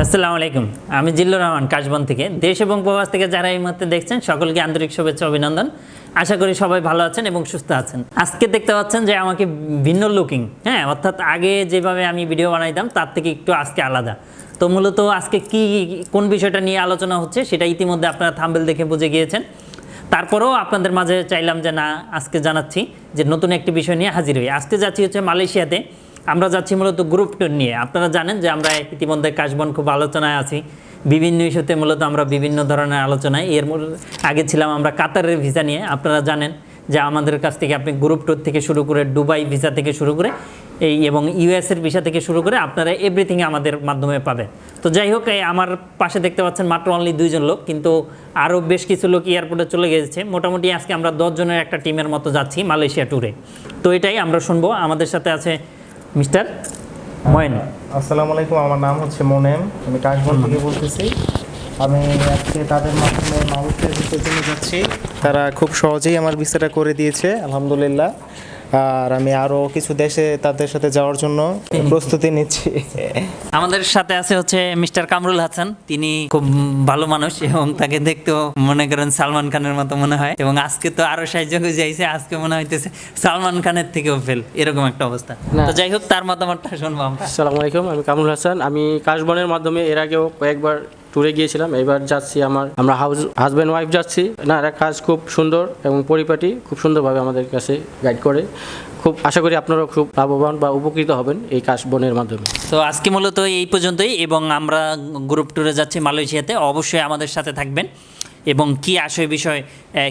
আসসালামু আলাইকুম। আমি জিল্লুর রহমান, কাশবন থেকে। দেশ এবং প্রবাস থেকে যারা এই মুহূর্তে দেখছেন, সকলকে আন্তরিক শুভেচ্ছা, অভিনন্দন। আশা করি সবাই ভালো আছেন এবং সুস্থ আছেন। আজকে দেখতে পাচ্ছেন যে আমাকে ভিন্ন লুকিং হ্যাঁ অর্থাৎ আগে যেভাবে আমি ভিডিও বানাইতাম, তার থেকে একটু আজকে আলাদা। তো মূলত আজকে কি, কোন বিষয়টা নিয়ে আলোচনা হচ্ছে, সেটা ইতিমধ্যে আপনারা থাম্বেল দেখে বুঝে গিয়েছেন। তারপরেও আপনাদের মাঝে চাইলাম যে না, আজকে জানাচ্ছি যে নতুন একটি বিষয় নিয়ে হাজির হই। আজকে যাচ্ছি হচ্ছে মালয়েশিয়াতে। আমরা যাচ্ছি মূলত গ্রুপ ট্যুর নিয়ে। আপনারা জানেন যে আমরা ইতিমধ্যে কাশবন খুব আলোচনায় আছি। বিভিন্ন ইস্যুতে মূলত আমরা বিভিন্ন ধরনের আলোচনায়। এর আগে ছিলাম আমরা কাতারের ভিসা নিয়ে। আপনারা জানেন যে আমাদের কাছ থেকে আপনি গ্রুপ ট্যুর থেকে শুরু করে দুবাই ভিসা থেকে শুরু করে এই এবং ইউএসের ভিসা থেকে শুরু করে আপনারা এভরিথিং আমাদের মাধ্যমে পাবেন। তো যাই হোক, এই আমার পাশে দেখতে পাচ্ছেন মাত্র অনলি দুইজন লোক, কিন্তু আরও বেশ কিছু লোক এয়ারপোর্টে চলে গেছে। মোটামুটি আজকে আমরা দশজনের একটা টিমের মতো যাচ্ছি মালয়েশিয়া ট্যুরে তো এটাই আমরা শুনব। আমাদের সাথে আছে মিস্টার ময়েন। আসসালামু আলাইকুম আমার নাম হচ্ছে মোনেম। আমি কাশবন থেকে বলতেছি। আমি আজকে তাদের মাধ্যমে মানুষের ভিসার জন্য যাচ্ছি। তারা খুব সহজেই আমার বিষয়টা করে দিয়েছে, আলহামদুলিল্লাহ। আর আমি আরও কিছু দেশে তাদের সাথে যাওয়ার জন্য প্রস্তুতি নিচ্ছি। আমাদের সাথে আছে হচ্ছে মিস্টার কামরুল হাসান। তিনি খুব ভালো মানুষ এবং তাকে দেখতেও মনে করেন সালমান খানের মতো মনে হয়। এবং আজকে তো আরও সাহায্য হয়ে যাইছে আজকে মনে হইতেছে সালমান খানের থেকেও ফেল এরকম একটা অবস্থা। তো যাই হোক তার মতামতটা শুনব আমরা। আসসালামু আলাইকুম আমি কামরুল হাসান। আমি কাশবনের মাধ্যমে এর আগেও কয়েকবার ট্যুরে গিয়েছিলাম। এবার যাচ্ছি আমার, আমরা হাউস হাজব্যান্ড ওয়াইফ যাচ্ছি। না এরা কাজ খুব সুন্দর এবং পরিপাটি, খুব সুন্দরভাবে আমাদের কাছে গাইড করে। খুব, আশা করি আপনারাও খুব লাভবান বা উপকৃত হবেন এই কাশবনের মাধ্যমে। তো আজকে মূলত এই পর্যন্তই এবং আমরা গ্রুপ ট্যুরে যাচ্ছি মালয়েশিয়াতে। অবশ্যই আমাদের সাথে থাকবেন। এবং কি আশয় বিষয়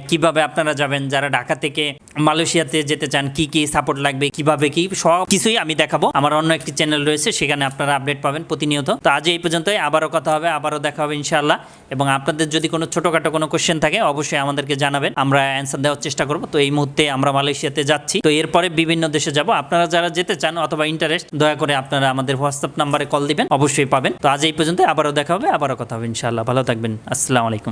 কীভাবে আপনারা যাবেন, যারা ঢাকা থেকে মালয়েশিয়াতে যেতে চান, কি কি সাপোর্ট লাগবে, কীভাবে কি, সব কিছুই আমি দেখাবো। আমার অন্য একটি চ্যানেল রয়েছে, সেখানে আপনারা আপডেট পাবেন প্রতিনিয়ত। তো আজ এই পর্যন্তই, আবারও কথা হবে, আবারও দেখা হবে ইনশাআল্লাহ। এবং আপনাদের যদি কোনো ছোটোখাটো কোনো কোশ্চেন থাকে, অবশ্যই আমাদেরকে জানাবেন, আমরা অ্যান্সার দেওয়ার চেষ্টা করব। তো এই মুহূর্তে আমরা মালয়েশিয়াতে যাচ্ছি। তো এরপরে বিভিন্ন দেশে যাব। আপনারা যারা যেতে চান অথবা ইন্টারেস্ট দয়া করে আপনারা আমাদের হোয়াটসঅ্যাপ নাম্বারে কল দিবেন, অবশ্যই পাবেন। তো আজ এই পর্যন্ত আবারও দেখা হবে, আবারও কথা হবে ইনশাআল্লাহ। ভালো থাকবেন, আসসালামু আলাইকুম।